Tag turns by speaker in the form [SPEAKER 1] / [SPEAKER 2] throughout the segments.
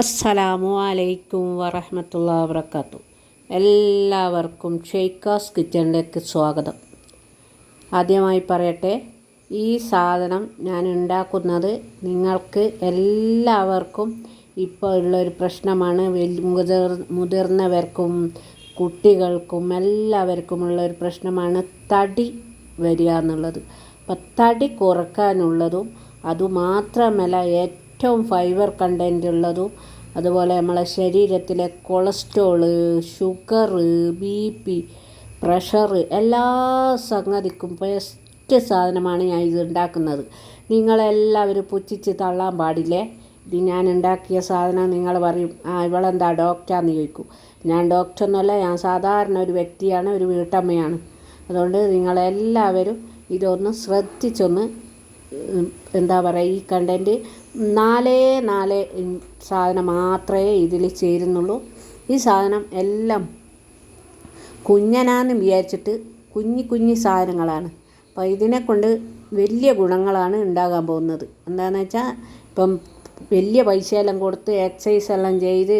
[SPEAKER 1] അസ്സലാമു അലൈക്കും വറഹമത്തുള്ള വബർക്കാത്തു എല്ലാവർക്കും ഷെയ്ക്കാസ് കിച്ചണിലേക്ക് സ്വാഗതം. ആദ്യമായി പറയട്ടെ ഈ സാധനം ഞാൻ ഉണ്ടാക്കുന്നത് നിങ്ങൾക്ക് എല്ലാവർക്കും ഇപ്പോൾ ഉള്ളൊരു പ്രശ്നമാണ്. മുതിർ മുതിർന്നവർക്കും കുട്ടികൾക്കും എല്ലാവർക്കുമുള്ള ഒരു പ്രശ്നമാണ് തടി വരിക എന്നുള്ളത്. അപ്പം തടി കുറക്കാനുള്ളതും അതുമാത്രമല്ല ഏറ്റവും ഫൈബർ കണ്ടന്റ് ഉള്ളതും അതുപോലെ നമ്മളെ ശരീരത്തിലെ cholesterol sugar B P pressure എല്ലാ സംഗതിക്കും ബെസ്റ്റ് സാധനമാണ് ഞാൻ ഇത് ഉണ്ടാക്കുന്നത്. നിങ്ങളെല്ലാവരും പുച്ഛിച്ച് തള്ളാൻ പാടില്ലേ? ഇത് ഞാൻ ഉണ്ടാക്കിയ സാധനം നിങ്ങൾ പറയും ആ ഇവളെന്താ ഡോക്ടറാന്ന് ചോദിക്കും. ഞാൻ ഡോക്ടറൊന്നുമല്ല ഞാൻ സാധാരണ ഒരു വ്യക്തിയാണ് ഒരു വീട്ടമ്മയാണ്. അതുകൊണ്ട് നിങ്ങളെല്ലാവരും ഇതൊന്ന് ശ്രദ്ധിച്ചൊന്ന് എന്താ പറയുക ഈ കണ്ടന്റ് നാലേ നാല് സാധനം മാത്രമേ ഇതിൽ ചേരുന്നുള്ളൂ. ഈ സാധനം എല്ലാം കുഞ്ഞനാന്ന് വിചാരിച്ചിട്ട് കുഞ്ഞി കുഞ്ഞി സാധനങ്ങളാണ്. അപ്പോൾ ഇതിനെ കൊണ്ട് വലിയ ഗുണങ്ങളാണ് ഉണ്ടാകാൻ പോകുന്നത്. എന്താണെന്ന് വെച്ചാൽ ഇപ്പം വലിയ പൈസയെല്ലാം കൊടുത്ത് എക്സസൈസ് എല്ലാം ചെയ്ത്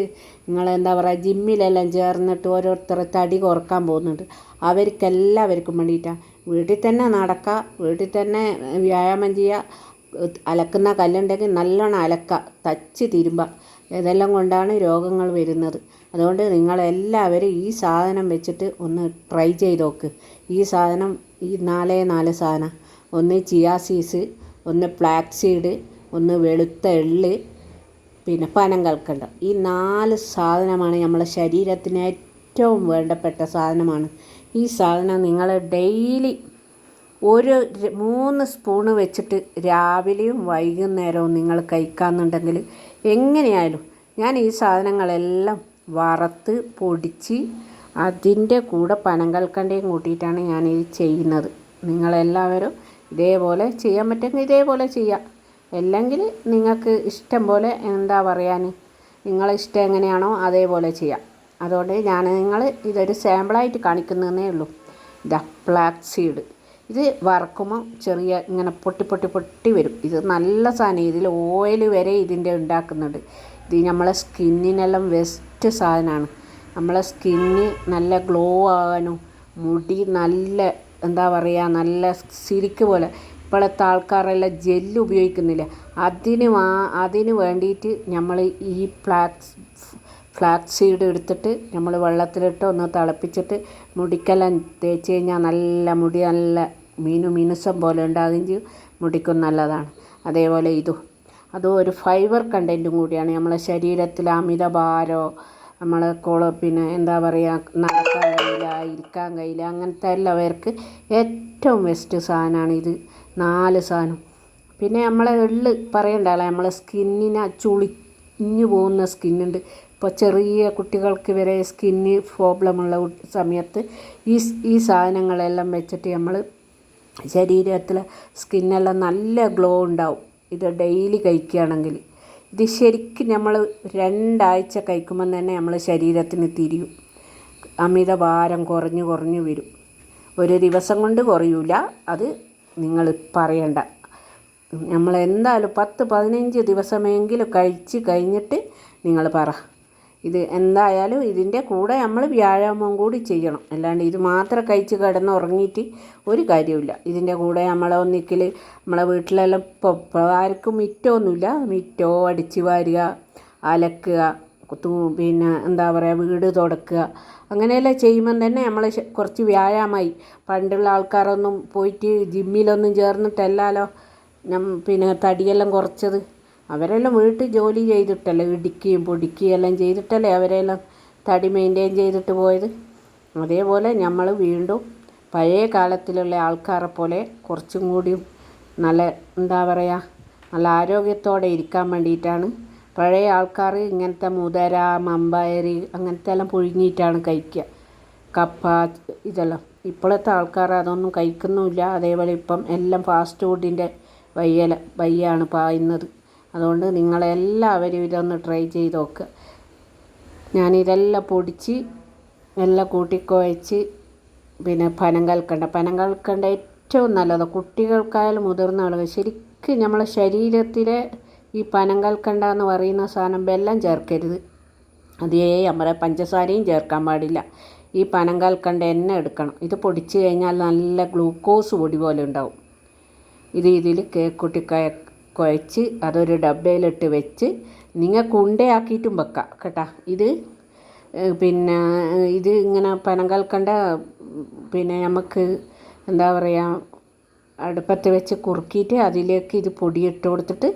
[SPEAKER 1] നിങ്ങൾ എന്താ പറയുക ജിമ്മിലെല്ലാം ചേർന്നിട്ട് ഓരോരുത്തർ തടി കുറയ്ക്കാൻ പോകുന്നുണ്ട്. അവർക്കെല്ലാവർക്കും വേണ്ടിയിട്ടാണ് വീട്ടിൽ തന്നെ നടക്കുക വീട്ടിൽ തന്നെ വ്യായാമം ചെയ്യുക അലക്കുന്ന കല്ലുണ്ടെങ്കിൽ നല്ലോണം അലക്കുക തച്ച് തിരുമ്പുക ഇതെല്ലാം കൊണ്ടാണ് രോഗങ്ങൾ വരുന്നത്. അതുകൊണ്ട് നിങ്ങളെല്ലാവരും ഈ സാധനം വെച്ചിട്ട് ഒന്ന് ട്രൈ ചെയ്ത് നോക്ക്. ഈ സാധനം ഈ നാലേ നാല് സാധനം. ഒന്ന് ചിയാസീസ് ഒന്ന് ഫ്ലാക്സീഡ് സീഡ് ഒന്ന് വെളുത്ത എള്ള് പിന്നെ പനം കൽക്കണ്ടം. ഈ നാല് സാധനമാണ് നമ്മളെ ശരീരത്തിന് ഏറ്റവും വേണ്ടപ്പെട്ട സാധനമാണ്. ഈ സാധനം നിങ്ങൾ ഡെയിലി ഒരു മൂന്ന് സ്പൂണ് വെച്ചിട്ട് രാവിലെയും വൈകുന്നേരവും നിങ്ങൾ കഴിക്കാമെന്നുണ്ടെങ്കിൽ എങ്ങനെയായാലും ഞാൻ ഈ സാധനങ്ങളെല്ലാം വറുത്ത് പൊടിച്ച് അതിന്റെ കൂടെ പനങ്കൽക്കണ്ടയും കൂട്ടിയിട്ടാണ് ഞാൻ ഇത് ചെയ്യുന്നത്. നിങ്ങളെല്ലാവരും ഇതേപോലെ ചെയ്യാൻ പറ്റുമെങ്കിൽ ഇതേപോലെ ചെയ്യാം. അല്ലെങ്കിൽ നിങ്ങൾക്ക് ഇഷ്ടം പോലെ എന്താ പറയാൻ നിങ്ങളെ ഇഷ്ടം എങ്ങനെയാണോ അതേപോലെ ചെയ്യാം. അതുകൊണ്ട് ഞാൻ നിങ്ങൾ ഇതൊരു സാമ്പിളായിട്ട് കാണിക്കുന്നതേ ഉള്ളൂ. ഇതാ ബ്ലാക്ക് സീഡ് ഇത് വറക്കുമ്പോൾ ചെറിയ ഇങ്ങനെ പൊട്ടി പൊട്ടി പൊട്ടി വരും. ഇത് നല്ല സാധനം. ഇതിൽ ഓയിൽ വരെ ഇതിന്റെ ഉണ്ടാക്കുന്നുണ്ട്. ഇത് നമ്മളെ സ്കിന്നിനെല്ലാം വെസ്റ്റ് സാധനമാണ്. നമ്മളെ സ്കിന്ന് നല്ല ഗ്ലോ ആകാനും മുടി നല്ല എന്താ പറയുക നല്ല സിരിക്ക് പോലെ. ഇപ്പോഴത്തെ ആൾക്കാരെല്ലാം ജെല്ല് ഉപയോഗിക്കുന്നില്ല. അതിന് വാ അതിന് വേണ്ടിയിട്ട് നമ്മൾ ഈ ഫ്ലാക്സ് ഫ്ലാക്സ് സീഡ് എടുത്തിട്ട് നമ്മൾ വെള്ളത്തിലിട്ട് ഒന്ന് തിളപ്പിച്ചിട്ട് മുടിക്കെല്ലാം തേച്ച് കഴിഞ്ഞാൽ നല്ല മുടി നല്ല മീനു മിനുസം പോലെ ഉണ്ടാകുകയും ചെയ്യും. മുടിക്കും നല്ലതാണ്. അതേപോലെ ഇതും. അതും ഒരു ഫൈബർ കണ്ടന്റും കൂടിയാണ്. നമ്മളെ ശരീരത്തിൽ അമിതഭാരോ നമ്മൾ കോള പിന്നെ എന്താ പറയുക നടക്കാൻ കഴിയില്ല ഇരിക്കാൻ കഴിയില്ല അങ്ങനത്തെ എല്ലാവർക്ക് ഏറ്റവും ബെസ്റ്റ് സാധനമാണ് ഇത് നാല് സാധനം. പിന്നെ നമ്മളെ എള്ള് പറയണ്ടല്ലോ നമ്മളെ സ്കിന്നിനെ ചുളിഞ്ഞു പോകുന്ന സ്കിന്നുണ്ട്. ഇപ്പോൾ ചെറിയ കുട്ടികൾക്ക് വരെ സ്കിന്ന് പ്രോബ്ലമുള്ള സമയത്ത് ഈ ഈ സാധനങ്ങളെല്ലാം വെച്ചിട്ട് നമ്മൾ ശരീരത്തിലെ സ്കിന്നെല്ലാം നല്ല ഗ്ലോ ഉണ്ടാവും. ഇത് ഡെയിലി കഴിക്കുകയാണെങ്കിൽ. ഇത് ശരിക്കും നമ്മൾ രണ്ടാഴ്ച കഴിക്കുമ്പം തന്നെ നമ്മൾ ശരീരത്തിന് തിരിയും. അമിത ഭാരം കുറഞ്ഞു കുറഞ്ഞു വരും. ഒരു ദിവസം കൊണ്ട് കുറയൂല. അത് നിങ്ങൾ പറയണ്ട. നമ്മൾ എന്തായാലും പത്ത് പതിനഞ്ച് ദിവസമെങ്കിലും കഴിച്ച് കഴിഞ്ഞിട്ട് നിങ്ങൾ പറ. ഇത് എന്തായാലും ഇതിന്റെ കൂടെ നമ്മൾ വ്യായാമം കൂടി ചെയ്യണം. അല്ലാണ്ട് ഇത് മാത്രം കഴിച്ച് കിടന്ന് ഉറങ്ങിയിട്ട് ഒരു കാര്യമില്ല ഇതിന്റെ കൂടെ നമ്മൾ ഒന്നിക്കൽ നമ്മളെ വീട്ടിലെല്ലാം ഇപ്പോൾ ആർക്കും മിറ്റമൊന്നുമില്ല മിറ്റോ അടിച്ച് വാരുക അലക്കുക പിന്നെ എന്താ പറയുക വീട് തുടക്കുക. അങ്ങനെയെല്ലാം ചെയ്യുമ്പം തന്നെ നമ്മൾ കുറച്ച് വ്യായാമമായി പണ്ടുള്ള ആൾക്കാരൊന്നും പോയിട്ട് ജിമ്മിലൊന്നും ചേർന്നിട്ടല്ലാലോ. പിന്നെ തടിയെല്ലാം കുറച്ചത്. അവരെല്ലാം വീട്ടിൽ ജോലി ചെയ്തിട്ടല്ലേ ഇടിക്കുകയും പൊടിക്കുകയും എല്ലാം ചെയ്തിട്ടല്ലേ അവരെല്ലാം തടി മെയിന്റെയിൻ ചെയ്തിട്ട് പോയത്. അതേപോലെ നമ്മൾ വീണ്ടും പഴയ കാലത്തിലുള്ള ആൾക്കാരെ പോലെ കുറച്ചും കൂടിയും നല്ല എന്താ പറയുക നല്ല ആരോഗ്യത്തോടെ ഇരിക്കാൻ വേണ്ടിയിട്ടാണ് പഴയ ആൾക്കാർ ഇങ്ങനത്തെ മുതര മമ്പയറി അങ്ങനത്തെ എല്ലാം പുഴുങ്ങിയിട്ടാണ് കഴിക്കുക. കപ്പ ഇതെല്ലാം. ഇപ്പോഴത്തെ ആൾക്കാർ അതൊന്നും കഴിക്കുന്നുമില്ല. അതേപോലെ ഇപ്പം എല്ലാം ഫാസ്റ്റ് ഫുഡിന്റെ വയ്യല വയ്യാണ് പായുന്നത്. അതുകൊണ്ട് നിങ്ങളെല്ലാവരും ഇതൊന്ന് ട്രൈ ചെയ്ത് നോക്കുക ഞാനിതെല്ലാം പൊടിച്ച് എല്ലാം കൂട്ടിക്കുഴച്ച് പിന്നെ പനം കൽക്കണ്ട. പനം കൽക്കണ്ട ഏറ്റവും നല്ലതാണ് കുട്ടികൾക്കായാലും മുതിർന്ന ആളുകൾ ശരിക്കും നമ്മളെ ശരീരത്തിലെ ഈ പനങ്കൽക്കണ്ട എന്ന് പറയുന്ന സാധനം വെല്ലം ചേർക്കരുത്. അതേ നമ്മുടെ പഞ്ചസാരയും ചേർക്കാൻ പാടില്ല. ഈ പനങ്കൽക്കണ്ട എണ്ണ എടുക്കണം. ഇത് പൊടിച്ച് കഴിഞ്ഞാൽ നല്ല ഗ്ലൂക്കോസ് പൊടി പോലെ ഉണ്ടാവും. ഇത് ഇതിൽ കേക്കുട്ടി കയ കുഴച്ച് അതൊരു ഡബയിലിട്ട് വെച്ച് നിങ്ങൾക്ക് ഉണ്ടയാക്കിയിട്ടും വെക്കാം കേട്ടാ. ഇത് പിന്നെ ഇത് ഇങ്ങനെ പനങ്കൽക്കണ്ട പിന്നെ നമുക്ക് എന്താ പറയുക അടുപ്പത്ത് വെച്ച് കുറുക്കിയിട്ട് അതിലേക്ക് ഇത് പൊടിയിട്ട് കൊടുത്തിട്ട്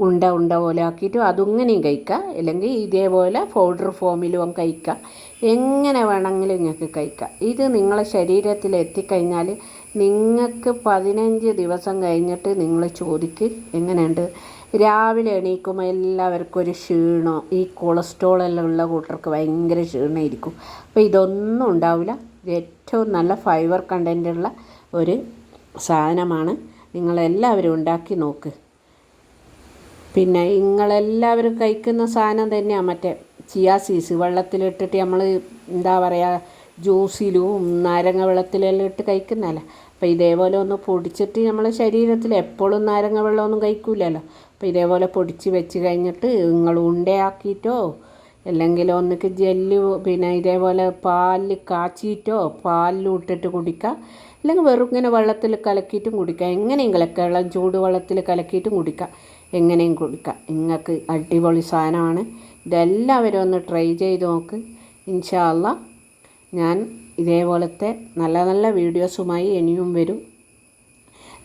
[SPEAKER 1] ഉണ്ട ഉണ്ട പോലെ ആക്കിയിട്ട് അതിങ്ങനെയും കഴിക്കാം. അല്ലെങ്കിൽ ഇതേപോലെ പൗഡർ ഫോമിലും കഴിക്കുക എങ്ങനെ വേണമെങ്കിലും നിങ്ങൾക്ക് കഴിക്കാം. ഇത് നിങ്ങളെ ശരീരത്തിൽ എത്തിക്കഴിഞ്ഞാൽ നിങ്ങൾക്ക് പതിനഞ്ച് ദിവസം കഴിഞ്ഞിട്ട് നിങ്ങൾ ചോദിക്ക് എങ്ങനെയുണ്ട്. രാവിലെ എണീക്കുമ്പോൾ എല്ലാവർക്കും ഒരു ക്ഷീണം ഈ കൊളസ്ട്രോൾ എല്ലാം ഉള്ള കൂട്ടർക്ക് ഭയങ്കര ക്ഷീണമായിരിക്കും അപ്പോൾ ഇതൊന്നും ഉണ്ടാവില്ല. ഏറ്റവും നല്ല ഫൈബർ കണ്ടന്റുള്ള ഒരു സാധനമാണ്. നിങ്ങളെല്ലാവരും ഉണ്ടാക്കി നോക്ക്. പിന്നെ നിങ്ങളെല്ലാവരും കഴിക്കുന്ന സാധനം തന്നെയാണ് മറ്റേ ചിയാ സീസ് വെള്ളത്തിലിട്ടിട്ട് നമ്മൾ എന്താ പറയുക ജ്യൂസിലും നാരങ്ങ വെള്ളത്തിലെല്ലാം ഇട്ട് കഴിക്കുന്നതല്ല? അപ്പോൾ ഇതേപോലെ ഒന്ന് പൊടിച്ചിട്ട് നമ്മൾ ശരീരത്തിൽ എപ്പോഴും നാരങ്ങ വെള്ളമൊന്നും കഴിക്കൂലല്ലോ? അപ്പോൾ ഇതേപോലെ പൊടിച്ച് വെച്ച് കഴിഞ്ഞിട്ട് നിങ്ങൾ ഉണ്ടയാക്കിയിട്ടോ അല്ലെങ്കിൽ ഒന്നിക്ക് ജെല്ല് പിന്നെ ഇതേപോലെ പാലിൽ കാച്ചിയിട്ടോ പാലിൽ ഇട്ടിട്ട് കുടിക്കുക അല്ലെങ്കിൽ വെറും ഇങ്ങനെ വെള്ളത്തിൽ കലക്കിയിട്ടും കുടിക്കുക. എങ്ങനെയെങ്കിലും കേരളം ചൂട് വെള്ളത്തിൽ കലക്കിയിട്ടും കുടിക്കുക. എങ്ങനെയും കുടിക്കുക നിങ്ങൾക്ക് അടിപൊളി സാധനമാണ്. ഇതെല്ലാവരും ഒന്ന് ട്രൈ ചെയ്ത് നോക്ക്. ഇൻഷാല്ല ഞാൻ ഇതേപോലത്തെ നല്ല നല്ല വീഡിയോസുമായി ഇനിയും വരും.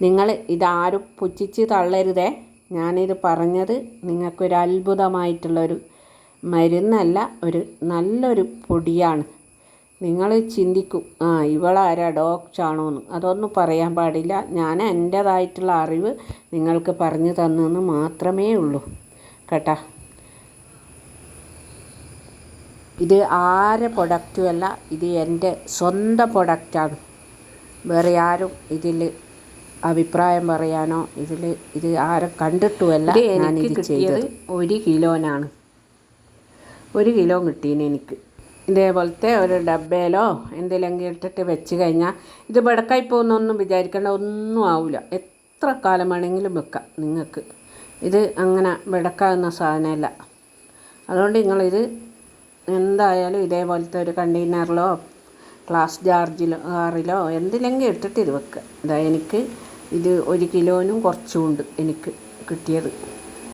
[SPEAKER 1] നിങ്ങൾ ഇതാരും പുച്ഛിച്ച് തള്ളരുതേ. ഞാനിത് പറഞ്ഞത് നിങ്ങൾക്കൊരു അത്ഭുതമായിട്ടുള്ളൊരു മരുന്നല്ല ഒരു നല്ലൊരു പൊടിയാണ്. നിങ്ങൾ ചിന്തിക്കും ആ ഇവളാരാ ഡോക്ടറാണോ എന്ന് അതൊന്നും പറയാൻ പാടില്ല. ഞാൻ എന്റേതായിട്ടുള്ള അറിവ് നിങ്ങൾക്ക് പറഞ്ഞു തന്നെന്ന് മാത്രമേ ഉള്ളൂ. കേട്ടാ? ഇത് ആരെ പ്രൊഡക്റ്റും അല്ല ഇത് എന്റെ സ്വന്തം പ്രൊഡക്റ്റാണ് വേറെ ആരും ഇതിൽ അഭിപ്രായം പറയാനോ ഇതിൽ ഇത് ആരും കണ്ടിട്ടുമല്ല ഞാനിത് ചെയ്തത്. ഒരു കിലോനാണ്. ഒരു കിലോ കിട്ടീന് എനിക്ക്. ഇതേപോലത്തെ ഒരു ഡബ്ബയിലോ എന്തെങ്കിലും ഇട്ടിട്ട് വെച്ച് കഴിഞ്ഞാൽ ഇത് ബടക്കായി പോകുന്നൊന്നും വിചാരിക്കേണ്ട ഒന്നും ആവില്ല എത്ര കാലം വേണമെങ്കിലും വെക്കാം നിങ്ങൾക്ക്. ഇത് അങ്ങനെ വെടക്കാവുന്ന സാധനമല്ല. അതുകൊണ്ട് നിങ്ങളിത് എന്തായാലും ഇതേപോലത്തെ ഒരു കണ്ടെയ്നറിലോ ഗ്ലാസ് ജാർജിലോ ജാറിലോ എന്തിലെങ്കിലും ഇട്ടിട്ട് ഇത് വെക്കുക ഇതാ എനിക്ക് ഇത് ഒരു കിലോനും കുറച്ചും ഉണ്ട് എനിക്ക് കിട്ടിയത്.